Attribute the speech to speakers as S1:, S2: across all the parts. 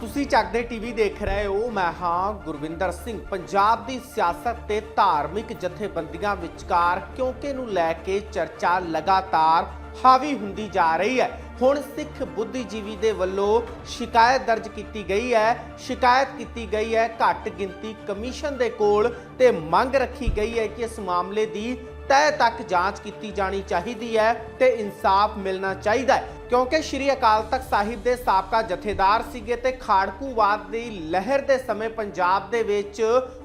S1: ਤੁਸੀਂ ਚੱਕਦੇ ਟੀਵੀ ਦੇਖ ਰਹੇ ਹੋ, ਮੈਂ ਹਾਂ ਗੁਰਵਿੰਦਰ ਸਿੰਘ। ਪੰਜਾਬ ਦੀ ਸਿਆਸਤ ਤੇ ਧਾਰਮਿਕ ਜਥੇਬੰਦੀਆਂ ਵਿਚਕਾਰ ਕਿਉਂਕਿ ਨੂੰ ਲੈ ਕੇ ਚਰਚਾ ਲਗਾਤਾਰ ਹਾਵੀ ਹੁੰਦੀ ਜਾ ਰਹੀ ਹੈ। ਹੁਣ ਸਿੱਖ ਬੁੱਧੀਜੀਵੀ ਦੇ ਵੱਲੋਂ ਸ਼ਿਕਾਇਤ ਦਰਜ ਕੀਤੀ ਗਈ ਹੈ। ਸ਼ਿਕਾਇਤ ਕੀਤੀ ਗਈ ਹੈ, ਘੱਟ ਗਿਣਤੀ ਕਮਿਸ਼ਨ ਦੇ ਕੋਲ ਤੇ ਮੰਗ ਰੱਖੀ ਗਈ ਹੈ ਕਿ ਇਸ ਮਾਮਲੇ ਦੀ ਤਹਿ ਤੱਕ ਜਾਂਚ ਕੀਤੀ ਜਾਣੀ ਚਾਹੀਦੀ ਹੈ ਤੇ ਇਨਸਾਫ ਮਿਲਣਾ ਚਾਹੀਦਾ ਹੈ। ਕਿਉਂਕਿ ਸ਼੍ਰੀ ਅਕਾਲ ਤਖਤ ਸਾਹਿਬ ਦੇ ਸਾਬਕਾ ਜਥੇਦਾਰ ਸੀਗੇ ਤੇ ਖਾੜਕੂਵਾਦ ਦੀ ਲਹਿਰ ਦੇ ਸਮੇਂ ਪੰਜਾਬ ਦੇ ਵਿੱਚ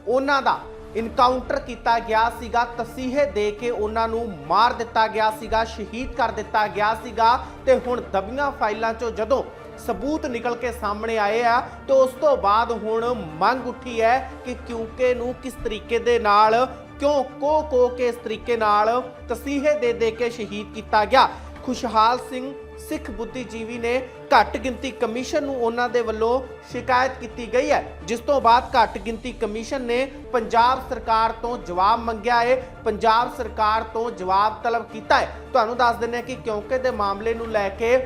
S1: ਉਹਨਾਂ ਦਾ ਇਨਕਾਊਂਟਰ ਕੀਤਾ ਗਿਆ ਸੀਗਾ, ਤਸੀਹੇ ਦੇ ਕੇ ਉਹਨਾਂ ਨੂੰ ਮਾਰ ਦਿੱਤਾ ਗਿਆ ਸੀਗਾ, ਸ਼ਹੀਦ ਕਰ ਦਿੱਤਾ ਗਿਆ ਸੀਗਾ ਤੇ ਹੁਣ ਦਬੀਆਂ ਫਾਈਲਾਂ ਚੋਂ ਜਦੋਂ ਸਬੂਤ ਨਿਕਲ ਕੇ ਸਾਹਮਣੇ ਆਏ ਆ ਤੇ ਉਸ ਤੋਂ ਬਾਅਦ ਹੁਣ ਮੰਗ ਉੱਠੀ ਹੈ ਕਿ ਕਿਉਂਕੇ ਨੂੰ ਕਿਸ ਤਰੀਕੇ ਦੇ ਨਾਲ, ਕਿਉਂ ਕੋ ਕੋ ਕੇ ਇਸ ਤਰੀਕੇ ਨਾਲ ਤਸੀਹੇ ਦੇ ਦੇ ਕੇ ਸ਼ਹੀਦ ਕੀਤਾ ਗਿਆ। ਖੁਸ਼ਹਾਲ ਸਿੰਘ, ਸਿੱਖ ਬੁੱਧੀਜੀਵੀ ਨੇ ਘੱਟ ਗਿਣਤੀ ਕਮਿਸ਼ਨ ਨੂੰ ਉਹਨਾਂ ਦੇ ਵੱਲੋਂ ਸ਼ਿਕਾਇਤ ਕੀਤੀ ਗਈ ਹੈ, ਜਿਸ ਤੋਂ ਬਾਅਦ ਘੱਟ ਗਿਣਤੀ ਕਮਿਸ਼ਨ ਨੇ ਪੰਜਾਬ ਸਰਕਾਰ ਤੋਂ ਜਵਾਬ ਮੰਗਿਆ ਹੈ, ਪੰਜਾਬ ਸਰਕਾਰ ਤੋਂ ਜਵਾਬ ਤਲਬ ਕੀਤਾ ਹੈ। ਤੁਹਾਨੂੰ ਦੱਸ ਦਿੰਦੇ ਹਾਂ ਕਿ ਕਿਉਂਕਿ ਦੇ ਮਾਮਲੇ ਨੂੰ ਲੈ ਕੇ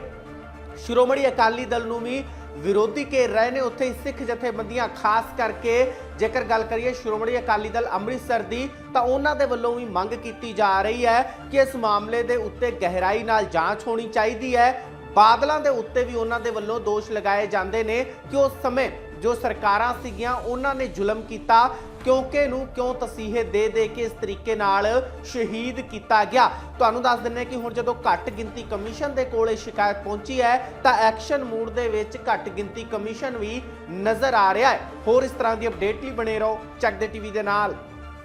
S1: ਸ਼੍ਰੋਮਣੀ ਅਕਾਲੀ ਦਲ ਨੂੰ ਵੀ ਵਿਰੋਧੀ ਘੇਰ ਰਹੇ ਨੇ। ਉੱਥੇ ਹੀ ਸਿੱਖ ਜਥੇਬੰਦੀਆਂ, ਖਾਸ ਕਰਕੇ ਜੇਕਰ ਗੱਲ ਕਰੀਏ ਸ਼੍ਰੋਮਣੀ ਅਕਾਲੀ ਦਲ ਅੰਮ੍ਰਿਤਸਰ ਦੀ, ਤਾਂ ਉਹਨਾਂ ਦੇ ਵੱਲੋਂ ਵੀ ਮੰਗ ਕੀਤੀ ਜਾ ਰਹੀ ਹੈ ਕਿ ਇਸ ਮਾਮਲੇ ਦੇ ਉੱਤੇ ਗਹਿਰਾਈ ਨਾਲ ਜਾਂਚ ਹੋਣੀ ਚਾਹੀਦੀ ਹੈ। ਬਾਦਲਾਂ ਦੇ ਉੱਤੇ ਵੀ ਉਹਨਾਂ ਦੇ ਵੱਲੋਂ ਦੋਸ਼ ਲਗਾਏ ਜਾਂਦੇ ਨੇ ਕਿ ਉਸ ਸਮੇਂ ਜੋ ਸਰਕਾਰਾਂ ਸੀਗੀਆਂ, ਉਹਨਾਂ ਨੇ ਜ਼ੁਲਮ ਕੀਤਾ, ਕਿਉਂਕਿ ਨੂੰ ਕਿਉਂ ਤਸੀਹੇ ਦੇ ਦੇ ਕੇ ਇਸ ਤਰੀਕੇ ਨਾਲ ਸ਼ਹੀਦ ਕੀਤਾ ਗਿਆ। ਤੁਹਾਨੂੰ ਦੱਸ ਦਿੰਦੇ ਹਾਂ ਕਿ ਹੁਣ ਜਦੋਂ ਘੱਟ ਗਿਣਤੀ ਕਮਿਸ਼ਨ ਦੇ ਕੋਲੇ ਸ਼ਿਕਾਇਤ ਪਹੁੰਚੀ ਹੈ, ਤਾਂ ਐਕਸ਼ਨ ਮੂਡ ਦੇ ਵਿੱਚ ਘੱਟ ਗਿਣਤੀ ਕਮਿਸ਼ਨ ਵੀ ਨਜ਼ਰ ਆ ਰਿਹਾ ਹੈ। ਹੋਰ ਇਸ ਤਰ੍ਹਾਂ ਦੀ ਅਪਡੇਟ ਲਈ ਬਣੇ ਰਹੋ ਚੱਕ ਦੇ ਟੀਵੀ ਦੇ ਨਾਲ।